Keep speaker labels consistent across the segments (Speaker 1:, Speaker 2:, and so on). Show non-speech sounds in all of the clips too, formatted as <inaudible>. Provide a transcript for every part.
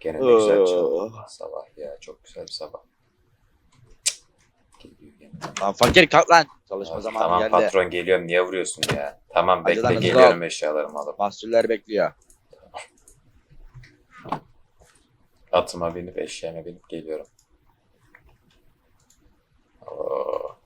Speaker 1: gene ne güzel çaldı. Sabah ya çok güzel bir sabah.
Speaker 2: Lan fakir kalk lan. Çalışma zamanı
Speaker 1: tamam
Speaker 2: geldi.
Speaker 1: patron geliyorum niye vuruyorsun ya? Tamam
Speaker 2: Hadi
Speaker 1: bekle
Speaker 2: hızlı
Speaker 1: geliyorum eşyalarımı alıp.
Speaker 2: Mahsuller bekliyor.
Speaker 1: Atıma binip eşeğime binip geliyorum. Oo.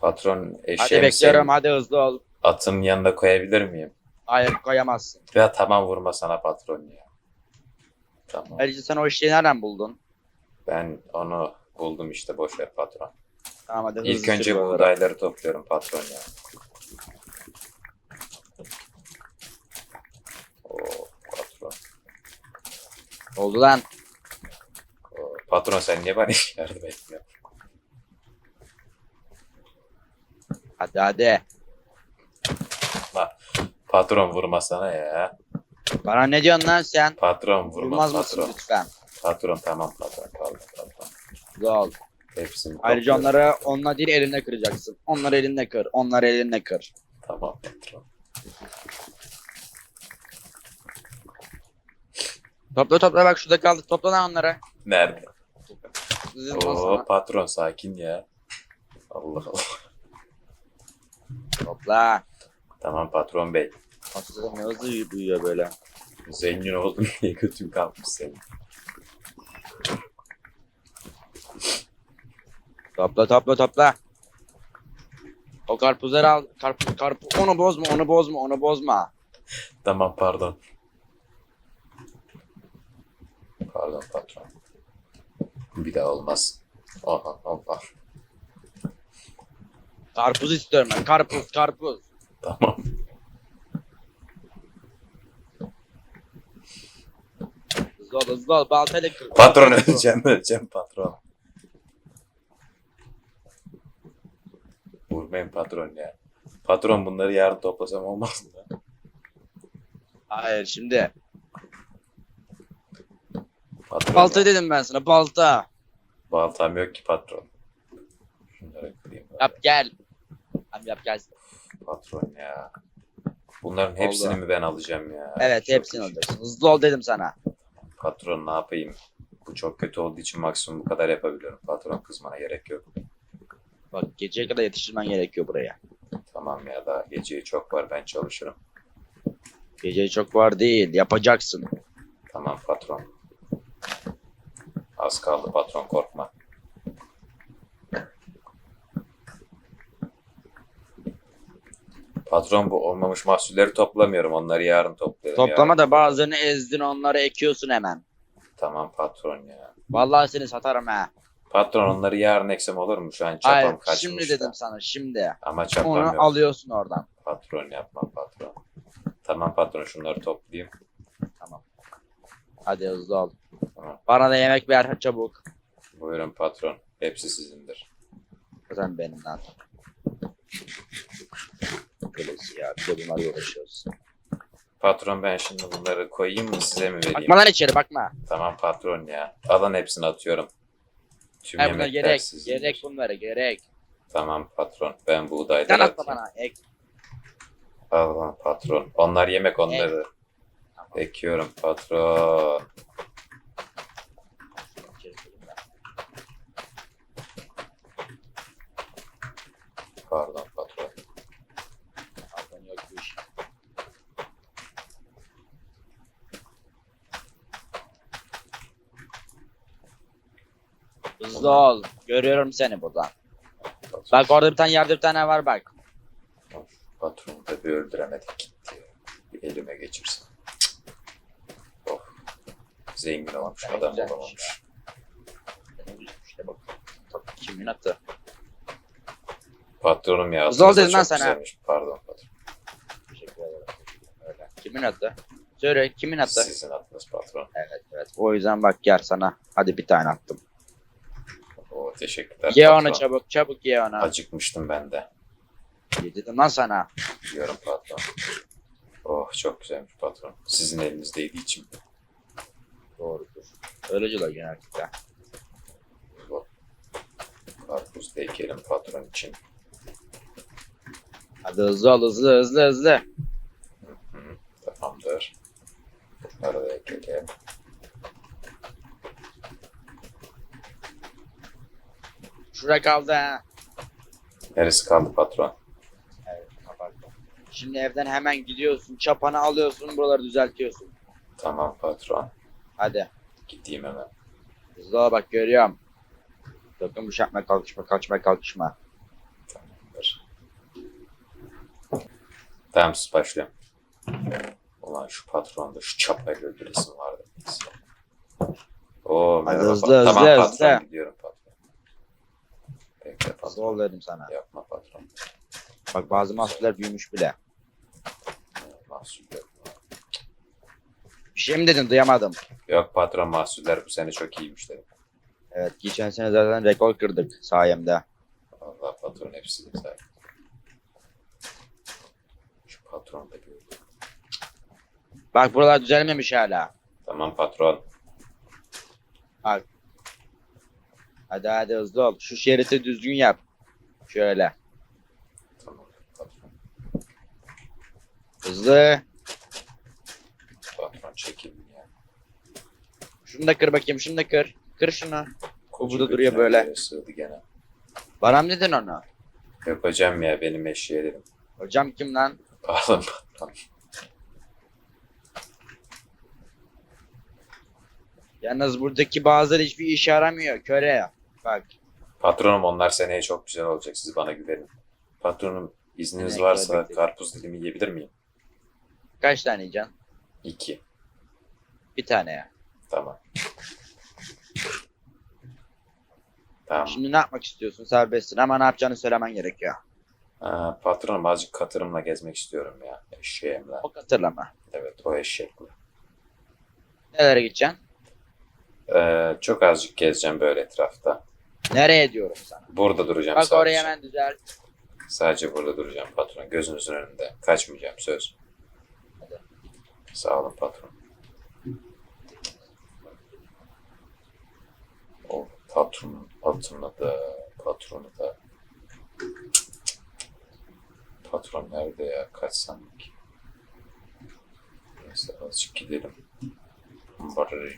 Speaker 1: Patron
Speaker 2: Hadi
Speaker 1: eşeğimi
Speaker 2: bekliyorum hadi hızlı ol.
Speaker 1: atın yanında koyabilir miyim?
Speaker 2: Hayır koyamazsın.
Speaker 1: Ya tamam vurma sana patron ya. Tamam.
Speaker 2: Ayrıca sen o işi nereden buldun?
Speaker 1: Ben onu buldum işte boş ver patron.
Speaker 2: Tamam hadi hızlı
Speaker 1: İlk önce
Speaker 2: sür buraları.
Speaker 1: buğdayları topluyorum patron ya. Oo patron.
Speaker 2: Oldu lan.
Speaker 1: Oo, patron sen niye bana <laughs> yardım etmiyorsun?
Speaker 2: Hadi hadi.
Speaker 1: Patron vurma sana ya.
Speaker 2: Bana ne diyorsun lan sen?
Speaker 1: Patron vurma
Speaker 2: Vurmaz mısın
Speaker 1: patron.
Speaker 2: lütfen?
Speaker 1: Patron tamam patron pardon patron.
Speaker 2: Hızlı ol.
Speaker 1: Hepsini
Speaker 2: Ayrıca
Speaker 1: topluyorum.
Speaker 2: onları onunla değil elinle kıracaksın. Onları elinle kır. Onları elinle kır.
Speaker 1: Tamam patron.
Speaker 2: Topla topla bak şurada kaldı. Topla lan onları.
Speaker 1: Nerede?
Speaker 2: Zızın
Speaker 1: Oo patron sakin ya. Allah Allah.
Speaker 2: Topla.
Speaker 1: Tamam patron bey.
Speaker 2: Aslında ne hızlı büyüyor böyle.
Speaker 1: Zengin oldum <laughs> diye götüm kalkmış senin.
Speaker 2: Topla topla topla. O karpuzları al. Karpuz karpuz. Onu bozma onu bozma onu bozma.
Speaker 1: Tamam pardon. Pardon patron. Bir daha olmaz. Aha Allah.
Speaker 2: Karpuz istiyorum ben. Karpuz karpuz.
Speaker 1: Tamam.
Speaker 2: Hızlı ol hızlı ol. Baltayla kır.
Speaker 1: Patron öleceğim öleceğim patron. Vurmayın patron ya. Patron bunları yarın toplasam olmaz mı?
Speaker 2: Hayır şimdi.
Speaker 1: Patron
Speaker 2: Balta dedim ben sana balta.
Speaker 1: Baltam yok ki patron. Şunları kırayım. bari.
Speaker 2: Yap gel. Abi yap gel.
Speaker 1: Patron ya. Bunların hepsini
Speaker 2: Oldu.
Speaker 1: mi ben alacağım ya?
Speaker 2: Evet
Speaker 1: Çok
Speaker 2: hepsini alacaksın. Hızlı ol dedim sana.
Speaker 1: Patron ne yapayım? Bu çok kötü olduğu için maksimum bu kadar yapabiliyorum. Patron kızmana gerek yok.
Speaker 2: Bak geceye kadar yetiştirmen gerekiyor buraya.
Speaker 1: Tamam ya daha geceye çok var ben çalışırım.
Speaker 2: Gece çok var değil. Yapacaksın.
Speaker 1: Tamam patron. Az kaldı patron korkma. Patron bu olmamış mahsulleri toplamıyorum. Onları yarın toplarım.
Speaker 2: Toplama
Speaker 1: yarın.
Speaker 2: da bazılarını ezdin onları ekiyorsun hemen.
Speaker 1: Tamam patron ya.
Speaker 2: Vallahi seni satarım ha.
Speaker 1: Patron onları yarın eksem olur mu? Şu an çapam
Speaker 2: Hayır
Speaker 1: kaçmış
Speaker 2: şimdi
Speaker 1: da.
Speaker 2: dedim sana şimdi.
Speaker 1: Ama çapam
Speaker 2: Onu
Speaker 1: yok.
Speaker 2: alıyorsun oradan.
Speaker 1: Patron yapma patron. Tamam patron şunları toplayayım.
Speaker 2: Hadi hızlı ol.
Speaker 1: Tamam.
Speaker 2: Bana da yemek ver çabuk.
Speaker 1: Buyurun patron. Hepsi sizindir.
Speaker 2: Zaten benim lan. Kılıç ya. Bir de bunlarla uğraşıyoruz.
Speaker 1: Patron ben şimdi bunları koyayım mı size mi vereyim?
Speaker 2: Bakma lan içeri bakma.
Speaker 1: Tamam patron ya. Alın hepsini atıyorum. Tüm
Speaker 2: Ha,
Speaker 1: yemekler
Speaker 2: gerek.
Speaker 1: sizindir.
Speaker 2: Gerek bunlara gerek.
Speaker 1: Tamam patron. Ben
Speaker 2: Sen
Speaker 1: buğdayları
Speaker 2: atma
Speaker 1: atayım.
Speaker 2: bana. Ek.
Speaker 1: Al lan patron. Onlar yemek onları. Ekiyorum patron.
Speaker 2: İçeri koyayım ben.
Speaker 1: Pardon patron.
Speaker 2: Pardon yok bu iş. Hızlı ol. Görüyorum seni buradan. Bak orada bir tane yerde bir tane var bak.
Speaker 1: Patronu da bir öldüremedik gitti. Bir elime geçirsin. Of. Zengin olmuş
Speaker 2: Ne
Speaker 1: adam
Speaker 2: güzelmiş
Speaker 1: olamamış.
Speaker 2: İşte bak. Tabii kimin atı?
Speaker 1: Patronum ya.
Speaker 2: Zor
Speaker 1: aslında
Speaker 2: dedin lan
Speaker 1: çok güzelmiş. Pardon patron.
Speaker 2: Teşekkür ederim. Öyle. Kimin atı? Söyle kimin atı?
Speaker 1: Sizin adınız patron.
Speaker 2: Evet evet. O yüzden bak gel sana. Hadi bir tane attım.
Speaker 1: Oo, teşekkürler
Speaker 2: Ye
Speaker 1: patron.
Speaker 2: onu çabuk çabuk ye onu.
Speaker 1: Acıkmıştım ben de.
Speaker 2: Ye dedim lan sana.
Speaker 1: Diyorum patron. Oh çok güzelmiş patron. Sizin elinizdeydi içim.
Speaker 2: Doğrudur. Öyle diyorlar genellikle.
Speaker 1: Bu Karpuz da ekelim patron için.
Speaker 2: Hadi hızlı ol hızlı hızlı hızlı.
Speaker 1: Hı, tamamdır. Bunları da ekleyelim.
Speaker 2: Şuraya kaldı ha.
Speaker 1: Neresi kaldı patron?
Speaker 2: Evet kapattım. Şimdi evden hemen gidiyorsun. Çapanı alıyorsun. Buraları düzeltiyorsun.
Speaker 1: Tamam patron.
Speaker 2: Hadi.
Speaker 1: Gideyim hemen.
Speaker 2: Hızlı ol bak görüyorum. Sakın bıçakma kalkışma kalkışma kalkışma.
Speaker 1: Tamamdır. Tamam sus başlıyorum. Ulan şu patronda şu çapayla öldüresim vardı. Oo
Speaker 2: Hadi
Speaker 1: merhaba.
Speaker 2: hızlı, hızlı,
Speaker 1: tamam patron
Speaker 2: hızlı.
Speaker 1: gidiyorum patron.
Speaker 2: ol dedim sana.
Speaker 1: Yapma patron.
Speaker 2: Bak bazı mahsuller büyümüş bile.
Speaker 1: Mahsuller.
Speaker 2: Bir şey mi dedin duyamadım.
Speaker 1: Yok patron mahsuller bu sene çok iyiymiş dedim.
Speaker 2: Evet geçen sene zaten rekor kırdık sayemde.
Speaker 1: Allah patron hepsi de güzel. Şu patron da gördüm.
Speaker 2: Bak buralar düzelmemiş hala.
Speaker 1: Tamam patron.
Speaker 2: Hadi hadi hızlı ol. Şu şeriti düzgün yap. Şöyle. Hızlı.
Speaker 1: Patron ya.
Speaker 2: Şunu da kır bakayım şunu da kır. Kır şunu. Burada duruyor
Speaker 1: götüne
Speaker 2: böyle.
Speaker 1: Sığdı gene.
Speaker 2: Bana mı dedin onu?
Speaker 1: Hocam ya benim eşeğe dedim.
Speaker 2: Hocam kim lan?
Speaker 1: Patron.
Speaker 2: Yalnız buradaki bazıları hiçbir işe yaramıyor. Köre. Bak.
Speaker 1: Patronum onlar seneye çok güzel olacak. Siz bana güvenin. Patronum izniniz
Speaker 2: Seneye
Speaker 1: varsa
Speaker 2: bekleyin.
Speaker 1: karpuz dilimi yiyebilir miyim?
Speaker 2: Kaç tane yiyeceksin?
Speaker 1: İki.
Speaker 2: Bir tane ya.
Speaker 1: Tamam. <laughs> Tamam.
Speaker 2: Şimdi ne yapmak istiyorsun? Serbestsin ama ne yapacağını söylemen gerekiyor.
Speaker 1: Ha, patronum azıcık katırımla gezmek istiyorum ya. Eşeğimle.
Speaker 2: O hatırlama.
Speaker 1: Evet o eşekle.
Speaker 2: Nelere gideceksin?
Speaker 1: Ee, çok azıcık gezeceğim böyle etrafta.
Speaker 2: Nereye diyorum sana?
Speaker 1: Burada duracağım
Speaker 2: Bak
Speaker 1: sadece.
Speaker 2: oraya hemen düzelt.
Speaker 1: Sadece burada duracağım patron. Gözünüzün önünde. Kaçmayacağım söz.
Speaker 2: Hadi.
Speaker 1: Sağ olun patron. O patronun atını da patronu da. Patron nerede ya? Kaçsam ki. Neyse azıcık gidelim. Barırı.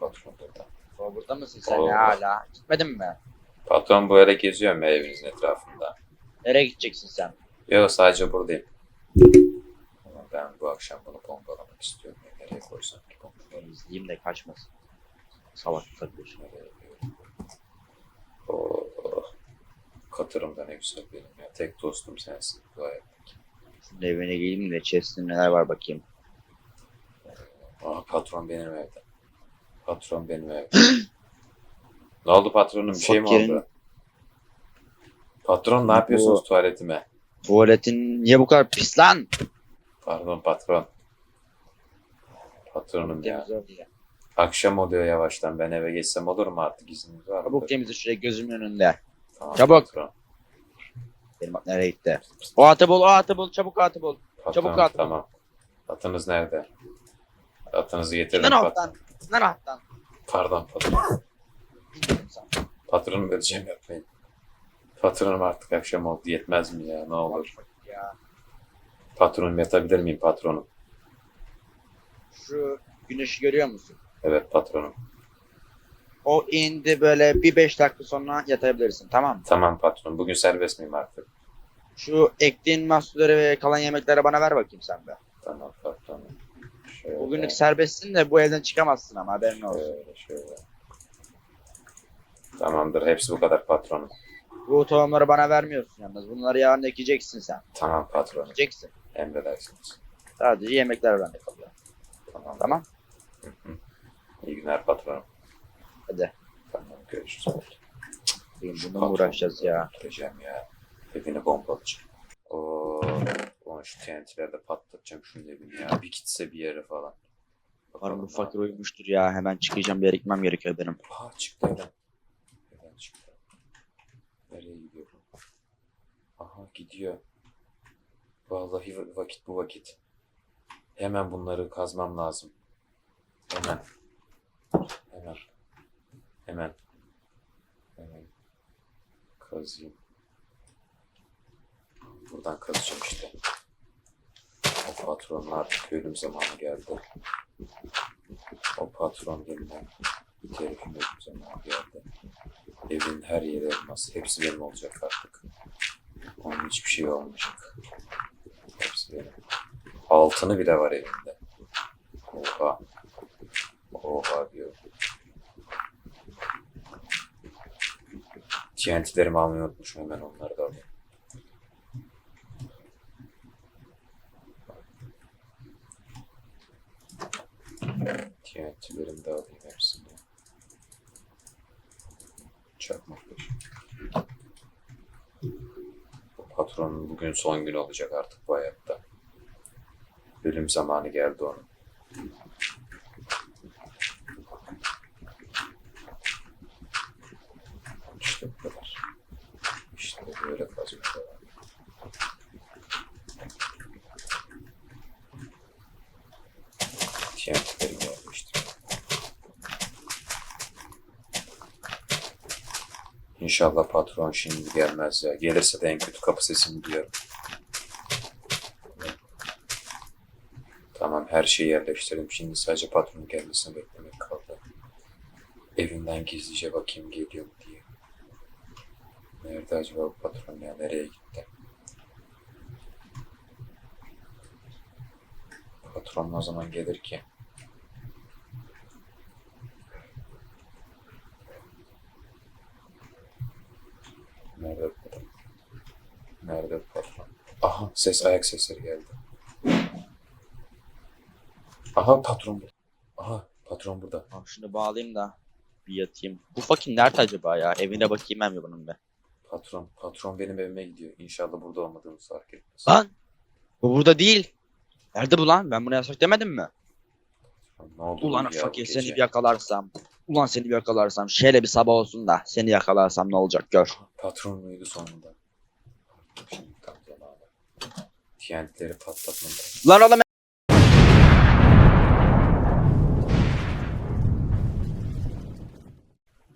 Speaker 1: Patron burada.
Speaker 2: O burada mısın sen ya hala? Gitmedin mi?
Speaker 1: Patron böyle geziyorum ya evinizin etrafında.
Speaker 2: Nereye gideceksin sen?
Speaker 1: Yok sadece buradayım. Ama ben bu akşam bunu bombalamak istiyorum. Nereye koysam ki?
Speaker 2: Ben izleyeyim de kaçmasın. Salak takılır.
Speaker 1: Oh, katırım da ne güzel benim ya. Tek dostum sensin. Dua et.
Speaker 2: Şunun evine geleyim de chest'in neler var bakayım.
Speaker 1: Aa, patron benim evde. Patron benim evde. <clears throat> ne oldu patronum? Bir şey mi
Speaker 2: Fakirin-
Speaker 1: oldu? Patron ne yapıyorsunuz tuvaletime?
Speaker 2: Tuvaletin niye bu kadar pis lan?
Speaker 1: Pardon patron. Patronum ya.
Speaker 2: Temiz ol diye.
Speaker 1: Akşam oluyor yavaştan. Ben eve geçsem olur mu artık izniniz var mı?
Speaker 2: Çabuk temizle şuraya gözümün önünde.
Speaker 1: Tamam,
Speaker 2: Çabuk.
Speaker 1: Patron.
Speaker 2: Benim bak nereye gitti? O atı bul, o atı bul, çabuk atı bul.
Speaker 1: Patron,
Speaker 2: Çabuk at.
Speaker 1: Tamam. Atınız nerede? Atınızı getirin.
Speaker 2: Şundan
Speaker 1: pat-
Speaker 2: alttan, şundan alttan.
Speaker 1: Pardon patron. Patronum öleceğim yapmayın. Patronum artık akşam oldu. Yetmez mi ya? Ne olur. Patronum yatabilir miyim patronum?
Speaker 2: Şu güneşi görüyor musun?
Speaker 1: Evet patronum.
Speaker 2: O indi böyle bir beş dakika sonra yatabilirsin tamam mı?
Speaker 1: Tamam patron. Bugün serbest miyim artık?
Speaker 2: Şu ektiğin mahsulleri ve kalan yemekleri bana ver bakayım sen be.
Speaker 1: Tamam patronum. Şöyle,
Speaker 2: Bugünlük serbestsin de bu evden çıkamazsın ama haberin olsun.
Speaker 1: şöyle, şöyle. Tamamdır. Hepsi bu kadar patronum.
Speaker 2: Bu tohumları bana vermiyorsun yalnız. Bunları yarın ekeceksin sen.
Speaker 1: Tamam patronum.
Speaker 2: Ekeceksin.
Speaker 1: Emredersiniz.
Speaker 2: Sadece yemekler bende kalıyor.
Speaker 1: Tamam.
Speaker 2: Tamam?
Speaker 1: Hı hı. İyi günler patronum.
Speaker 2: Hadi.
Speaker 1: Tamam görüşürüz.
Speaker 2: Bugün bununla uğraşacağız ya?
Speaker 1: öldüreceğim ya. Evini bombalayacağım. Oo, ulan şu TNT'leri de patlatacağım şunun evini ya. Bir gitse bir yere falan. Bakalım
Speaker 2: fakir uyumuştur ya. Hemen çıkacağım bir yere gitmem gerekiyor benim.
Speaker 1: Aa çıktı evden. Evden çıktı. Nereye gidiyor bu? Aha gidiyor. Vallahi va- vakit bu vakit. Hemen bunları kazmam lazım. Hemen. Hemen. Hemen. Hemen. Kazayım. Buradan kazacağım işte. O patronla artık ölüm zamanı geldi. patron denilen bir herifin de bir zaman geldi. Evin her yeri elmas. Hepsi benim olacak artık. Onun hiçbir şey olmayacak. Hepsi benim. Altını bile var evinde. Oha. Oha diyor. TNT'lerimi almayı unutmuşum hemen onları TNT'lerimi de alayım hepsini. Çakmaklar. Bu patronun bugün son gün olacak artık bu hayatta. Ölüm zamanı geldi onun. İşte bu kadar. İşte böyle kazma devam. TNT'leri gelmiştir. İnşallah patron şimdi gelmez ya. Gelirse de en kötü kapı sesini duyarım. Tamam her şeyi yerleştirdim. Şimdi sadece patronun gelmesini beklemek kaldı. Evinden gizlice bakayım geliyor mu diye. Nerede acaba bu patron ya? Nereye gitti? Patron ne zaman gelir ki? Nerede patron? Nerede patron? Aha ses ayak sesleri geldi. Aha patron burada. Aha patron burada.
Speaker 2: Tamam şunu bağlayayım da bir yatayım. Bu fucking nerede acaba ya? Evine bakayım ben bir bunun be.
Speaker 1: Patron, patron benim evime gidiyor. İnşallah burada olmadığımı fark etmez.
Speaker 2: Lan! Bu burada değil. Nerede bu lan? Ben buna yasak demedim mi?
Speaker 1: Ne oldu
Speaker 2: Ulan
Speaker 1: ya gece?
Speaker 2: seni bir yakalarsam. Ulan seni yakalarsam. Şöyle bir sabah olsun da seni yakalarsam ne olacak gör.
Speaker 1: Patron muydu sonunda? Şimdi. TNT'leri patlatmam lazım.
Speaker 2: Lan oğlum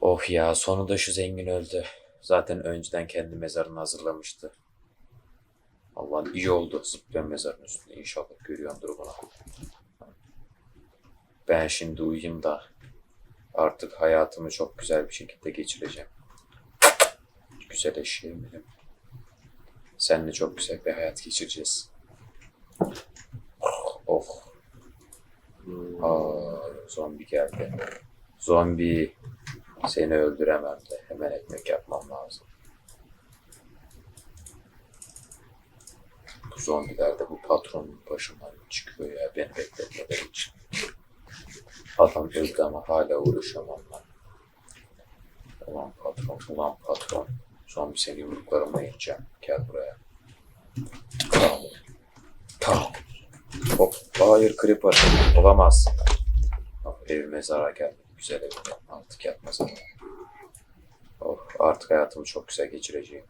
Speaker 1: Oh ya sonunda şu zengin öldü. Zaten önceden kendi mezarını hazırlamıştı. Allah'ım iyi oldu zıplayan mezarın üstünde. İnşallah görüyordur bunu. Ben şimdi uyuyayım da artık hayatımı çok güzel bir şekilde geçireceğim. Güzel eşeğim benim. Seninle çok güzel bir hayat geçireceğiz. Oh. Aa, zombi geldi. Zombi. Seni öldüremem de. Hemen ekmek yapmam lazım. Bu zombiler de bu patronun başından çıkıyor ya. Beni için. Adam öldü hala uğraşamam ben. Ulan patron, ulan patron. Zombi seni yumruklarıma yiyeceğim. Gel buraya. Tamam. Tamam. Hop. Hayır creeper. Olamaz. Evime zarar geldi. Güzel evime. Artık yatmaz ama. Oh, artık hayatımı çok güzel geçireceğim.